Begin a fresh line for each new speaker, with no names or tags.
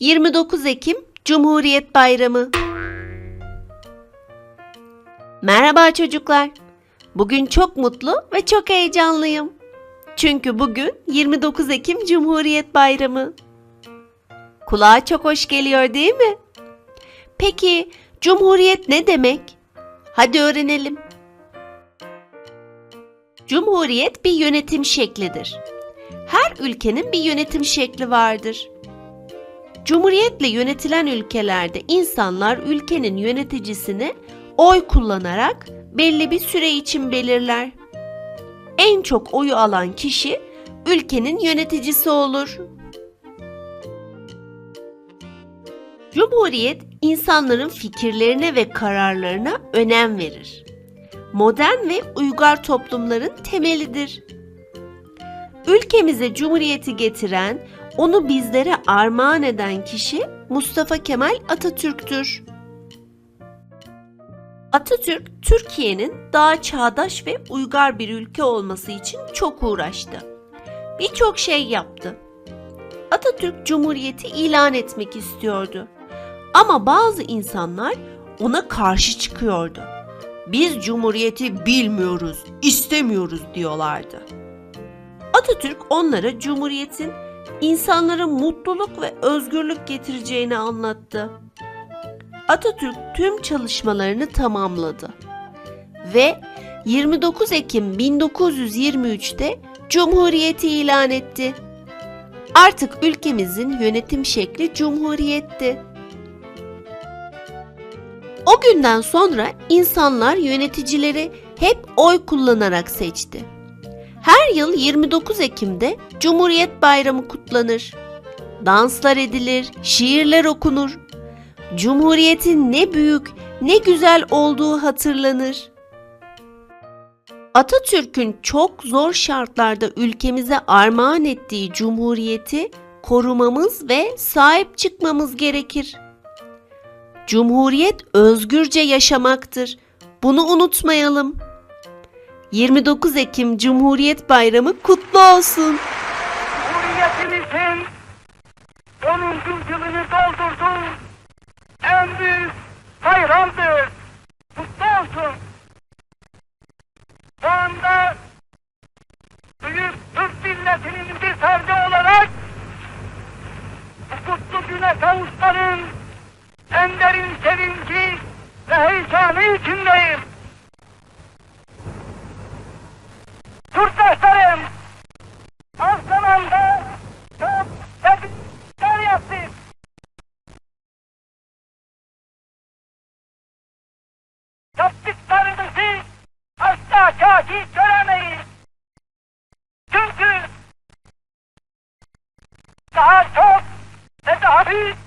29 Ekim Cumhuriyet Bayramı Merhaba çocuklar. Bugün çok mutlu ve çok heyecanlıyım. Çünkü bugün 29 Ekim Cumhuriyet Bayramı. Kulağa çok hoş geliyor değil mi? Peki Cumhuriyet ne demek? Hadi öğrenelim. Cumhuriyet bir yönetim şeklidir. Her ülkenin bir yönetim şekli vardır. Cumhuriyetle yönetilen ülkelerde insanlar ülkenin yöneticisini oy kullanarak belli bir süre için belirler. En çok oyu alan kişi ülkenin yöneticisi olur. Cumhuriyet insanların fikirlerine ve kararlarına önem verir. Modern ve uygar toplumların temelidir. Ülkemize cumhuriyeti getiren, onu bizlere armağan eden kişi Mustafa Kemal Atatürk'tür. Atatürk, Türkiye'nin daha çağdaş ve uygar bir ülke olması için çok uğraştı. Birçok şey yaptı. Atatürk Cumhuriyeti ilan etmek istiyordu. Ama bazı insanlar ona karşı çıkıyordu. Biz Cumhuriyeti bilmiyoruz, istemiyoruz diyorlardı. Atatürk onlara Cumhuriyet'in insanlara mutluluk ve özgürlük getireceğini anlattı. Atatürk tüm çalışmalarını tamamladı ve 29 Ekim 1923'te Cumhuriyeti ilan etti. Artık ülkemizin yönetim şekli Cumhuriyetti. O günden sonra insanlar yöneticileri hep oy kullanarak seçti. Her yıl 29 Ekim'de Cumhuriyet Bayramı kutlanır. Danslar edilir, şiirler okunur. Cumhuriyetin ne büyük, ne güzel olduğu hatırlanır. Atatürk'ün çok zor şartlarda ülkemize armağan ettiği cumhuriyeti korumamız ve sahip çıkmamız gerekir. Cumhuriyet özgürce yaşamaktır. Bunu unutmayalım. 29 Ekim Cumhuriyet Bayramı kutlu olsun.
Cumhuriyetimizin 10. yılını doldurdu. En büyük bayramdır. Kutlu olsun. Şu anda büyük Türk milletinin bir ferdi olarak bu kutlu güne kavuşların en derin sevinci ve heyecanı içindeyim. dahi göremeyiz. Çünkü daha çok ve daha büyük